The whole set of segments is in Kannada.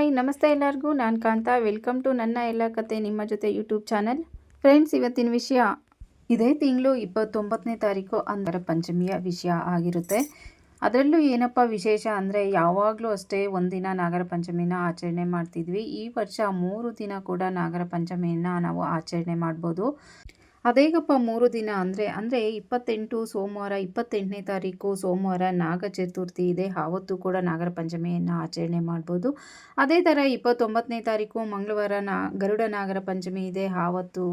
ಹಾಯ್, ನಮಸ್ತೆ ಎಲ್ಲರಿಗೂ. ನಾನು ಕಾಂತಾ. ವೆಲ್ಕಮ್ ಟು ನನ್ನ ಎಲ್ಲ ಕತೆ ನಿಮ್ಮ ಜೊತೆ ಯೂಟ್ಯೂಬ್ ಚಾನಲ್. ಫ್ರೆಂಡ್ಸ್, ಇವತ್ತಿನ ವಿಷಯ ಇದೇ ತಿಂಗಳು ಇಪ್ಪತ್ತೊಂಬತ್ತನೇ ತಾರೀಕು ಅಂದರ ಪಂಚಮಿಯ ವಿಷಯ ಆಗಿರುತ್ತೆ. ಅದರಲ್ಲೂ ಏನಪ್ಪ ವಿಶೇಷ ಅಂದರೆ ಯಾವಾಗಲೂ ಅಷ್ಟೇ ಒಂದಿನ ನಾಗರ ಪಂಚಮಿನ ಆಚರಣೆ ಮಾಡ್ತಿದ್ವಿ. ಈ ವರ್ಷ ಮೂರು ದಿನ ಕೂಡ ನಾಗರ ಪಂಚಮಿಯನ್ನು ನಾವು ಆಚರಣೆ ಮಾಡ್ಬೋದು. ಅದೇಗಪ್ಪ ಮೂರು ದಿನ ಅಂದರೆ ಅಂದರೆ ಇಪ್ಪತ್ತೆಂಟು ಸೋಮವಾರ, ಇಪ್ಪತ್ತೆಂಟನೇ ತಾರೀಕು ಸೋಮವಾರ ನಾಗ ಚತುರ್ಥಿ ಇದೆ. ಆವತ್ತು ಕೂಡ ನಾಗರ ಪಂಚಮಿಯನ್ನು ಆಚರಣೆ ಮಾಡ್ಬೋದು. ಅದೇ ಥರ ಇಪ್ಪತ್ತೊಂಬತ್ತನೇ ತಾರೀಕು ಮಂಗಳವಾರ ನಾ, ಗರುಡ ನಾಗರ ಪಂಚಮಿ ಇದೆ. ಆವತ್ತು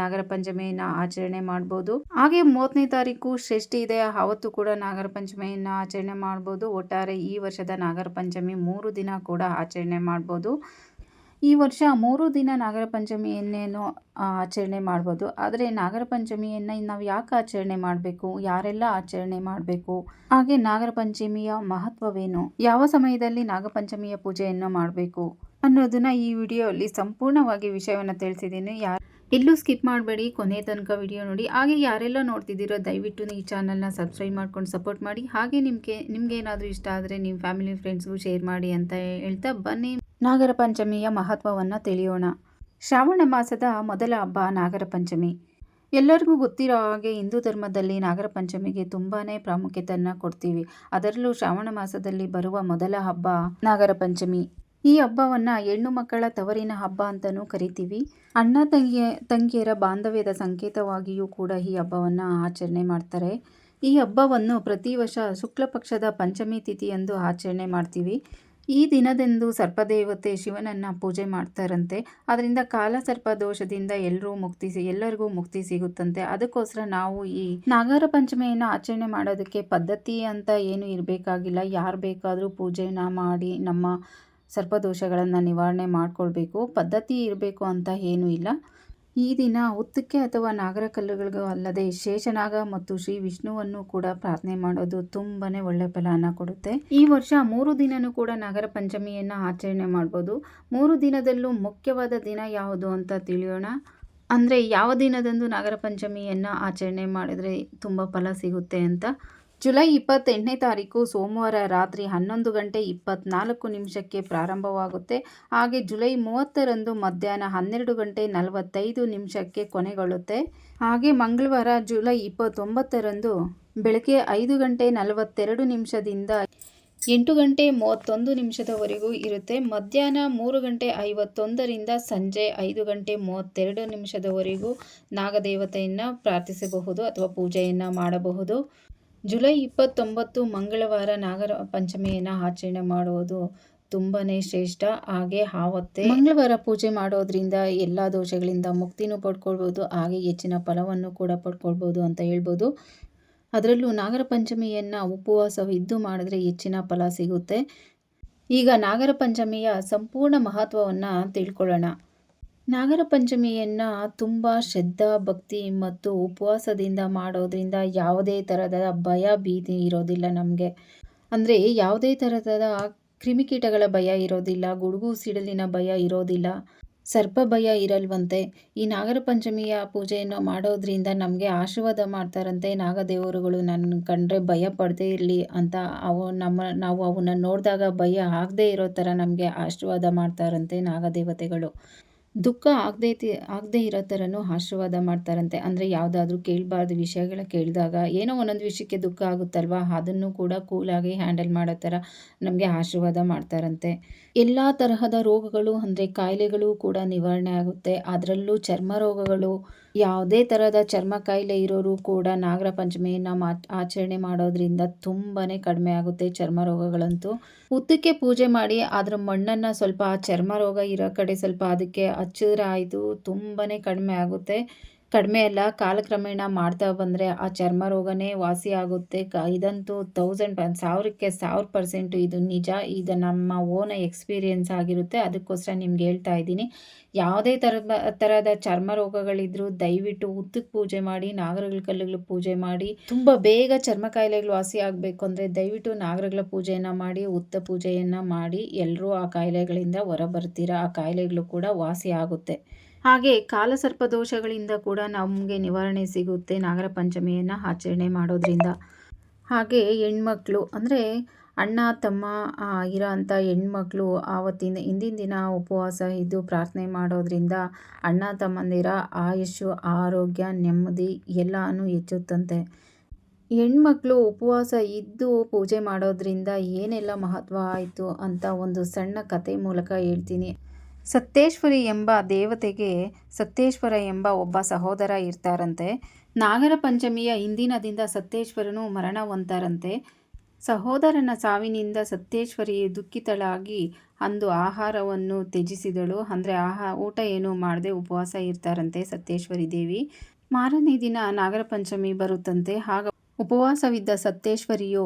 ನಾಗರ ಪಂಚಮಿಯನ್ನು ಆಚರಣೆ ಮಾಡ್ಬೋದು. ಹಾಗೆ ಮೂವತ್ತನೇ ತಾರೀಕು ಷಷ್ಠಿ ಇದೆ. ಆವತ್ತು ಕೂಡ ನಾಗರ ಪಂಚಮಿಯನ್ನು ಆಚರಣೆ ಮಾಡ್ಬೋದು. ಒಟ್ಟಾರೆ ಈ ವರ್ಷದ ನಾಗರ ಪಂಚಮಿ ಮೂರು ದಿನ ಕೂಡ ಆಚರಣೆ ಮಾಡ್ಬೋದು. ಈ ವರ್ಷ ಮೂರು ದಿನ ನಾಗರ ಪಂಚಮಿಯನ್ನೇನು ಆಚರಣೆ ಮಾಡ್ಬೋದು. ಆದರೆ ನಾಗರ ಪಂಚಮಿಯನ್ನು ನಾವು ಯಾಕೆ ಆಚರಣೆ ಮಾಡಬೇಕು? ಯಾರೆಲ್ಲ ಆಚರಣೆ ಮಾಡಬೇಕು? ಹಾಗೆ ನಾಗರ ಪಂಚಮಿಯ ಮಹತ್ವವೇನು? ಯಾವ ಸಮಯದಲ್ಲಿ ನಾಗಪಂಚಮಿಯ ಪೂಜೆಯನ್ನು ಮಾಡಬೇಕು? ಅನ್ನೋದನ್ನ ಈ ವಿಡಿಯೋಲ್ಲಿ ಸಂಪೂರ್ಣವಾಗಿ ವಿಷಯವನ್ನು ತಿಳಿಸಿದ್ದೀನಿ. ಯಾರು ಎಲ್ಲೂ ಸ್ಕಿಪ್ ಮಾಡಬೇಡಿ, ಕೊನೆ ತನಕ ವಿಡಿಯೋ ನೋಡಿ. ಹಾಗೆ ಯಾರೆಲ್ಲ ನೋಡ್ತಿದ್ದೀರೋ, ದಯವಿಟ್ಟು ಈ ಚಾನಲ್ನ ಸಬ್ಸ್ಕ್ರೈಬ್ ಮಾಡ್ಕೊಂಡು ಸಪೋರ್ಟ್ ಮಾಡಿ. ಹಾಗೆ ನಿಮಗೆ ನಿಮ್ಗೆ ಏನಾದರೂ ಇಷ್ಟ ಆದರೆ ನಿಮ್ಮ ಫ್ಯಾಮಿಲಿ, ಫ್ರೆಂಡ್ಸ್ಗೂ ಶೇರ್ ಮಾಡಿ ಅಂತ ಹೇಳ್ತಾ ಬನ್ನಿ. ನಾಗರ ಪಂಚಮಿಯ ಮಹತ್ವವನ್ನು ತಿಳಿಯೋಣ. ಶ್ರಾವಣ ಮಾಸದ ಮೊದಲ ಹಬ್ಬ ನಾಗರ ಪಂಚಮಿ ಎಲ್ಲರಿಗೂ ಗೊತ್ತಿರೋ ಹಾಗೆ ಹಿಂದೂ ಧರ್ಮದಲ್ಲಿ ನಾಗರ ಪಂಚಮಿಗೆ ತುಂಬಾ ಪ್ರಾಮುಖ್ಯತೆಯನ್ನು ಕೊಡ್ತೀವಿ. ಅದರಲ್ಲೂ ಶ್ರಾವಣ ಮಾಸದಲ್ಲಿ ಬರುವ ಮೊದಲ ಹಬ್ಬ ನಾಗರ ಪಂಚಮಿ ಈ ಹಬ್ಬವನ್ನು ಹೆಣ್ಣು ಮಕ್ಕಳ ತವರಿನ ಹಬ್ಬ ಅಂತಲೂ ಕರಿತೀವಿ. ಅಣ್ಣ ತಂಗಿಯ, ತಂಗಿಯರ ಬಾಂಧವ್ಯದ ಸಂಕೇತವಾಗಿಯೂ ಕೂಡ ಈ ಹಬ್ಬವನ್ನು ಆಚರಣೆ ಮಾಡ್ತಾರೆ. ಈ ಹಬ್ಬವನ್ನು ಪ್ರತಿ ವರ್ಷ ಶುಕ್ಲ ಪಕ್ಷದ ಪಂಚಮಿ ತಿಥಿಯಂದು ಆಚರಣೆ ಮಾಡ್ತೀವಿ. ಈ ದಿನದಂದು ಸರ್ಪದೇವತೆ ಶಿವನನ್ನು ಪೂಜೆ ಮಾಡ್ತಾರಂತೆ. ಅದರಿಂದ ಕಾಲ ಸರ್ಪ ದೋಷದಿಂದ ಎಲ್ಲರೂ ಮುಕ್ತಿ ಎಲ್ಲರಿಗೂ ಮುಕ್ತಿ ಸಿಗುತ್ತಂತೆ. ಅದಕ್ಕೋಸ್ಕರ ನಾವು ಈ ನಾಗರ ಪಂಚಮಿಯನ್ನು ಆಚರಣೆ ಮಾಡೋದಕ್ಕೆ ಪದ್ಧತಿ ಅಂತ ಏನು ಇರಬೇಕಾಗಿಲ್ಲ. ಯಾರು ಬೇಕಾದರೂ ಪೂಜೆನ ಮಾಡಿ ನಮ್ಮ ಸರ್ಪದೋಷಗಳನ್ನು ನಿವಾರಣೆ ಮಾಡಿಕೊಳ್ಬೇಕು. ಪದ್ಧತಿ ಇರಬೇಕು ಅಂತ ಏನೂ ಇಲ್ಲ. ಈ ದಿನ ಉತ್ತಕ್ಕೆ ಅಥವಾ ನಾಗರ ಕಲ್ಲುಗಳಿಗೂ ಅಲ್ಲದೆ ಶೇಷನಾಗ ಮತ್ತು ಶ್ರೀ ವಿಷ್ಣುವನ್ನು ಕೂಡ ಪ್ರಾರ್ಥನೆ ಮಾಡೋದು ತುಂಬಾನೇ ಒಳ್ಳೆ ಫಲಾನ ಕೊಡುತ್ತೆ. ಈ ವರ್ಷ ಮೂರು ದಿನನೂ ಕೂಡ ನಾಗರ ಪಂಚಮಿಯನ್ನು ಆಚರಣೆ ಮಾಡ್ಬೋದು. ಮೂರು ದಿನದಲ್ಲೂ ಮುಖ್ಯವಾದ ದಿನ ಯಾವುದು ಅಂತ ತಿಳಿಯೋಣ. ಅಂದರೆ ಯಾವ ದಿನದಂದು ನಾಗರ ಪಂಚಮಿಯನ್ನು ಆಚರಣೆ ಮಾಡಿದ್ರೆ ತುಂಬ ಫಲ ಸಿಗುತ್ತೆ ಅಂತ. ಜುಲೈ ಇಪ್ಪತ್ತೆಂಟನೇ ತಾರೀಕು ಸೋಮವಾರ ರಾತ್ರಿ ಹನ್ನೊಂದು ಗಂಟೆ ಇಪ್ಪತ್ನಾಲ್ಕು ನಿಮಿಷಕ್ಕೆ ಪ್ರಾರಂಭವಾಗುತ್ತೆ. ಹಾಗೆ ಜುಲೈ ಮೂವತ್ತರಂದು ಮಧ್ಯಾಹ್ನ ಹನ್ನೆರಡು ಗಂಟೆ ನಲವತ್ತೈದು ನಿಮಿಷಕ್ಕೆ ಕೊನೆಗೊಳ್ಳುತ್ತೆ. ಹಾಗೆ ಮಂಗಳವಾರ ಜುಲೈ ಇಪ್ಪತ್ತೊಂಬತ್ತರಂದು ಬೆಳಗ್ಗೆ ಐದು ಗಂಟೆ ನಲವತ್ತೆರಡು ನಿಮಿಷದಿಂದ ಎಂಟು ಗಂಟೆ ಮೂವತ್ತೊಂದು ನಿಮಿಷದವರೆಗೂ ಇರುತ್ತೆ. ಮಧ್ಯಾಹ್ನ ಮೂರು ಗಂಟೆ ಐವತ್ತೊಂದರಿಂದ ಸಂಜೆ ಐದು ಗಂಟೆ ಮೂವತ್ತೆರಡು ನಿಮಿಷದವರೆಗೂ ನಾಗದೇವತೆಯನ್ನು ಪ್ರಾರ್ಥಿಸಬಹುದು ಅಥವಾ ಪೂಜೆಯನ್ನು ಮಾಡಬಹುದು. ಜುಲೈ ಇಪ್ಪತ್ತೊಂಬತ್ತು ಮಂಗಳವಾರ ನಾಗರ ಪಂಚಮಿಯನ್ನು ಆಚರಣೆ ಮಾಡುವುದು ತುಂಬಾ ಶ್ರೇಷ್ಠ. ಹಾಗೆ ಆವತ್ತೆ ಮಂಗಳವಾರ ಪೂಜೆ ಮಾಡೋದ್ರಿಂದ ಎಲ್ಲ ದೋಷಗಳಿಂದ ಮುಕ್ತಿನೂ ಪಡ್ಕೊಳ್ಬೋದು, ಹಾಗೆ ಹೆಚ್ಚಿನ ಫಲವನ್ನು ಕೂಡ ಪಡ್ಕೊಳ್ಬೋದು ಅಂತ ಹೇಳ್ಬೋದು. ಅದರಲ್ಲೂ ನಾಗರ ಪಂಚಮಿಯನ್ನು ಉಪವಾಸವಿದ್ದು ಮಾಡಿದ್ರೆ ಹೆಚ್ಚಿನ ಫಲ ಸಿಗುತ್ತೆ. ಈಗ ನಾಗರ ಪಂಚಮಿಯ ಸಂಪೂರ್ಣ ಮಹತ್ವವನ್ನು ತಿಳ್ಕೊಳ್ಳೋಣ. ನಾಗರ ಪಂಚಮಿಯನ್ನು ತುಂಬ ಶ್ರದ್ಧಾ, ಭಕ್ತಿ ಮತ್ತು ಉಪವಾಸದಿಂದ ಮಾಡೋದರಿಂದ ಯಾವುದೇ ಥರದ ಭಯ, ಭೀತಿ ಇರೋದಿಲ್ಲ ನಮಗೆ. ಅಂದರೆ ಯಾವುದೇ ಥರದ ಕ್ರಿಮಿಕೀಟಗಳ ಭಯ ಇರೋದಿಲ್ಲ, ಗುಡುಗು ಸಿಡಲಿನ ಭಯ ಇರೋದಿಲ್ಲ, ಸರ್ಪ ಭಯ ಇರಲ್ವಂತೆ. ಈ ನಾಗರ ಪಂಚಮಿಯ ಪೂಜೆಯನ್ನು ಮಾಡೋದ್ರಿಂದ ನಮಗೆ ಆಶೀರ್ವಾದ ಮಾಡ್ತಾರಂತೆ ನಾಗದೇವರುಗಳು. ನನ್ನ ಕಂಡ್ರೆ ಭಯ ಪಡದೇ ಇರಲಿ ಅಂತ ಅವು ನಮ್ಮ, ನಾವು ಅವನ್ನ ನೋಡಿದಾಗ ಭಯ ಆಗದೇ ಇರೋ ಥರ ನಮಗೆ ಆಶೀರ್ವಾದ ಮಾಡ್ತಾರಂತೆ ನಾಗದೇವತೆಗಳು. ದುಃಖ ಆಗದೇ ಆಗದೇ ಇರೋ ಥರನೂ ಆಶೀರ್ವಾದ ಮಾಡ್ತಾರಂತೆ. ಅಂದರೆ ಯಾವುದಾದ್ರೂ ಕೇಳಬಾರ್ದು ವಿಷಯಗಳ ಕೇಳಿದಾಗ ಏನೋ ಒಂದೊಂದು ವಿಷಯಕ್ಕೆ ದುಃಖ ಆಗುತ್ತಲ್ವ? ಅದನ್ನು ಕೂಡ ಕೂಲಾಗಿ ಹ್ಯಾಂಡಲ್ ಮಾಡೋ ಥರ ನಮಗೆ ಆಶೀರ್ವಾದ ಮಾಡ್ತಾರಂತೆ. ಎಲ್ಲ ತರಹದ ರೋಗಗಳು ಅಂದರೆ ಕಾಯಿಲೆಗಳು ಕೂಡ ನಿವಾರಣೆ ಆಗುತ್ತೆ. ಅದರಲ್ಲೂ ಚರ್ಮ ರೋಗಗಳು ಯಾವುದೇ ಥರದ ಚರ್ಮ ಕಾಯಿಲೆ ಇರೋರು ಕೂಡ ನಾಗರ ಪಂಚಮಿಯನ್ನು ಮಾ, ಆಚರಣೆ ಮಾಡೋದ್ರಿಂದ ತುಂಬಾ ಕಡಿಮೆ ಆಗುತ್ತೆ ಚರ್ಮ ರೋಗಗಳಂತೂ. ಉತ್ತಕ್ಕೆ ಪೂಜೆ ಮಾಡಿ ಅದರ ಮಣ್ಣನ್ನು ಸ್ವಲ್ಪ ಚರ್ಮ ರೋಗ ಇರೋ ಕಡೆ ಸ್ವಲ್ಪ ಅದಕ್ಕೆ ಹಚ್ಚಿದ್ರೆ ಆಯಿತು ತುಂಬಾ ಕಡಿಮೆ ಆಗುತ್ತೆ. ಕಡಿಮೆ ಅಲ್ಲ, ಕಾಲಕ್ರಮೇಣ ಮಾಡ್ತಾ ಬಂದರೆ ಆ ಚರ್ಮ ರೋಗನೇ ವಾಸಿ ಆಗುತ್ತೆ. ಕ, ಇದಂತೂ ತೌಸಂಡ್ ಸಾವಿರಕ್ಕೆ ಸಾವಿರ ಪರ್ಸೆಂಟು ಇದು ನಿಜ. ಇದು ನಮ್ಮ ಓನ ಎಕ್ಸ್ಪೀರಿಯೆನ್ಸ್ ಆಗಿರುತ್ತೆ. ಅದಕ್ಕೋಸ್ಕರ ನಿಮ್ಗೆ ಹೇಳ್ತಾ ಇದ್ದೀನಿ. ಯಾವುದೇ ಥರದ ಥರದ ಚರ್ಮ ರೋಗಗಳಿದ್ರೂ ದಯವಿಟ್ಟು ಉತ್ತಕ್ಕೆ ಪೂಜೆ ಮಾಡಿ, ನಾಗರಗಳ ಕಲ್ಲುಗಳು ಪೂಜೆ ಮಾಡಿ. ತುಂಬ ಬೇಗ ಚರ್ಮ ಕಾಯಿಲೆಗಳು ವಾಸಿ ಆಗಬೇಕು ಅಂದರೆ ದಯವಿಟ್ಟು ನಾಗರಗಳ ಪೂಜೆಯನ್ನು ಮಾಡಿ, ಉತ್ತ ಪೂಜೆಯನ್ನು ಮಾಡಿ. ಎಲ್ಲರೂ ಆ ಕಾಯಿಲೆಗಳಿಂದ ಹೊರಬರ್ತೀರ ಆ ಕಾಯಿಲೆಗಳು ಕೂಡ ವಾಸಿ ಆಗುತ್ತೆ. ಹಾಗೆ ಕಾಲಸರ್ಪ ದೋಷಗಳಿಂದ ಕೂಡ ನಮಗೆ ನಿವಾರಣೆ ಸಿಗುತ್ತೆ ನಾಗರ ಪಂಚಮಿಯನ್ನು ಆಚರಣೆ ಮಾಡೋದ್ರಿಂದ. ಹಾಗೆ ಹೆಣ್ಮಕ್ಳು ಅಂದರೆ ಅಣ್ಣ, ತಮ್ಮ ಇರೋ ಅಂಥ ಹೆಣ್ಮಕ್ಳು ಆವತ್ತಿನ, ಹಿಂದಿನ ದಿನ ಉಪವಾಸ ಇದ್ದು ಪ್ರಾರ್ಥನೆ ಮಾಡೋದ್ರಿಂದ ಅಣ್ಣ, ತಮ್ಮಂದಿರ ಆಯುಷು, ಆರೋಗ್ಯ, ನೆಮ್ಮದಿ ಎಲ್ಲನೂ ಹೆಚ್ಚುತ್ತಂತೆ. ಹೆಣ್ಮಕ್ಳು ಉಪವಾಸ ಇದ್ದು ಪೂಜೆ ಮಾಡೋದ್ರಿಂದ ಏನೆಲ್ಲ ಮಹತ್ವ ಆಯಿತು ಅಂತ ಒಂದು ಸಣ್ಣ ಕತೆ ಮೂಲಕ ಹೇಳ್ತೀನಿ. ಸತ್ತೇಶ್ವರಿ ಎಂಬ ದೇವತೆಗೆ ಸತ್ತೇಶ್ವರ ಎಂಬ ಒಬ್ಬ ಸಹೋದರ ಇರ್ತಾರಂತೆ. ನಾಗರ ಪಂಚಮಿಯ ಹಿಂದಿನದಿಂದ ಸತ್ತೇಶ್ವರನು ಮರಣ ಹೊಂತಾರಂತೆ ಸಹೋದರನ ಸಾವಿನಿಂದ ಸತ್ತೇಶ್ವರಿ ದುಃಖಿತಳಾಗಿ ಅಂದು ಆಹಾರವನ್ನು ತ್ಯಜಿಸಿದಳು. ಅಂದರೆ ಆಹಾ ಊಟ ಏನು ಮಾಡದೆ ಉಪವಾಸ ಇರ್ತಾರಂತೆ ಸತ್ತೇಶ್ವರಿ ದೇವಿ. ಮಾರನೇ ದಿನ ನಾಗರ ಪಂಚಮಿ ಬರುತ್ತಂತೆ. ಹಾಗ ಉಪವಾಸವಿದ್ದ ಸತ್ತೇಶ್ವರಿಯು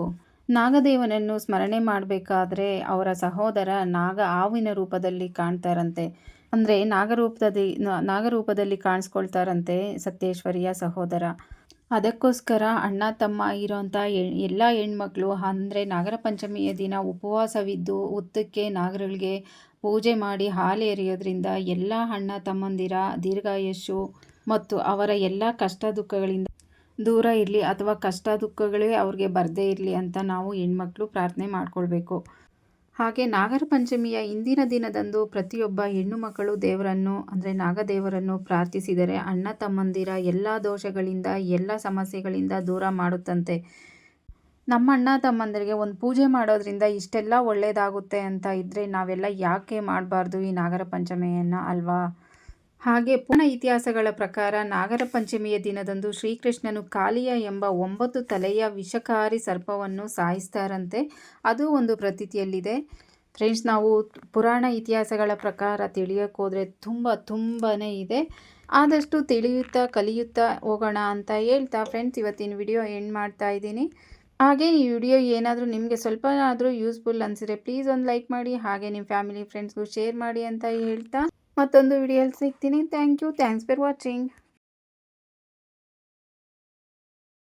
ನಾಗದೇವನನ್ನು ಸ್ಮರಣೆ ಮಾಡಬೇಕಾದ್ರೆ ಅವರ ಸಹೋದರ ನಾಗ ಹಾವಿನ ರೂಪದಲ್ಲಿ ಕಾಣ್ತಾರಂತೆ. ಅಂದರೆ ನಾಗರೂಪದಲ್ಲಿ ನಾಗರೂಪದಲ್ಲಿ ಕಾಣಿಸ್ಕೊಳ್ತಾರಂತೆ ಸತ್ಯೇಶ್ವರಿಯ ಸಹೋದರ. ಅದಕ್ಕೋಸ್ಕರ ಅಣ್ಣ, ತಮ್ಮ ಇರೋಂಥ ಎಲ್ಲ ಹೆಣ್ಮಕ್ಳು ಅಂದರೆ ನಾಗರ ಪಂಚಮಿಯ ದಿನ ಉಪವಾಸವಿದ್ದು ಉತ್ತಕ್ಕೆ ನಾಗರಳಿಗೆ ಪೂಜೆ ಮಾಡಿ ಹಾಲು ಎರೆಯೋದ್ರಿಂದ ಎಲ್ಲ ಅಣ್ಣ, ತಮ್ಮಂದಿರ ದೀರ್ಘಾಯಸ್ಸು ಮತ್ತು ಅವರ ಎಲ್ಲ ಕಷ್ಟ ದುಃಖಗಳಿಂದ ದೂರ ಇರಲಿ ಅಥವಾ ಕಷ್ಟ ದುಃಖಗಳೇ ಅವ್ರಿಗೆ ಬರದೇ ಇರಲಿ ಅಂತ ನಾವು ಹೆಣ್ಮಕ್ಳು ಪ್ರಾರ್ಥನೆ ಮಾಡ್ಕೊಳ್ಬೇಕು. ಹಾಗೆ ನಾಗರ ಪಂಚಮಿಯ ಇಂದಿನ ದಿನದಂದು ಪ್ರತಿಯೊಬ್ಬ ಹೆಣ್ಣು ಮಕ್ಕಳು ದೇವರನ್ನು, ಅಂದರೆ ನಾಗದೇವರನ್ನು ಪ್ರಾರ್ಥಿಸಿದರೆ ಅಣ್ಣ ತಮ್ಮಂದಿರ ಎಲ್ಲ ದೋಷಗಳಿಂದ, ಎಲ್ಲ ಸಮಸ್ಯೆಗಳಿಂದ ದೂರ ಮಾಡುತ್ತಂತೆ. ನಮ್ಮ ಅಣ್ಣ ತಮ್ಮಂದಿರಿಗೆ ಒಂದು ಪೂಜೆ ಮಾಡೋದ್ರಿಂದ ಇಷ್ಟೆಲ್ಲ ಒಳ್ಳೆಯದಾಗುತ್ತೆ ಅಂತ ಇದ್ದರೆ ನಾವೆಲ್ಲ ಯಾಕೆ ಮಾಡಬಾರ್ದು ಈ ನಾಗರ ಪಂಚಮಿಯನ್ನು ಅಲ್ವಾ? ಹಾಗೆ ಪುಣ ಇತಿಹಾಸಗಳ ಪ್ರಕಾರ ನಾಗರ ಪಂಚಮಿಯ ದಿನದಂದು ಶ್ರೀಕೃಷ್ಣನು ಕಾಲಿಯ ಎಂಬ ಒಂಬತ್ತು ತಲೆಯ ವಿಷಕಾರಿ ಸರ್ಪವನ್ನು ಸಾಯಿಸ್ತಾರಂತೆ. ಅದು ಒಂದು ಪ್ರತೀತಿಯಲ್ಲಿದೆ. ಫ್ರೆಂಡ್ಸ್, ನಾವು ಪುರಾಣ ಇತಿಹಾಸಗಳ ಪ್ರಕಾರ ತಿಳಿಯೋಕ್ಕೋದ್ರೆ ತುಂಬ ತುಂಬಾ ಇದೆ. ಆದಷ್ಟು ತಿಳಿಯುತ್ತಾ ಕಲಿಯುತ್ತಾ ಹೋಗೋಣ ಅಂತ ಹೇಳ್ತಾ ಫ್ರೆಂಡ್ಸ್, ಇವತ್ತಿನ ವಿಡಿಯೋ ಎಂಡ್ ಮಾಡ್ತಾ ಇದ್ದೀನಿ. ಹಾಗೆ ಈ ವಿಡಿಯೋ ಏನಾದರೂ ನಿಮಗೆ ಸ್ವಲ್ಪ ಆದರೂ ಯೂಸ್ಫುಲ್ ಅನಿಸಿದ್ರೆ ಪ್ಲೀಸ್ ಒಂದು ಲೈಕ್ ಮಾಡಿ, ಹಾಗೆ ನಿಮ್ಮ ಫ್ಯಾಮಿಲಿ, ಫ್ರೆಂಡ್ಸ್ಗೂ ಶೇರ್ ಮಾಡಿ ಅಂತ ಹೇಳ್ತಾ ಮತ್ತೊಂದು ವಿಡಿಯೋಲಿ ಸಿಗ್ತೀನಿ. Thank you thanks for watching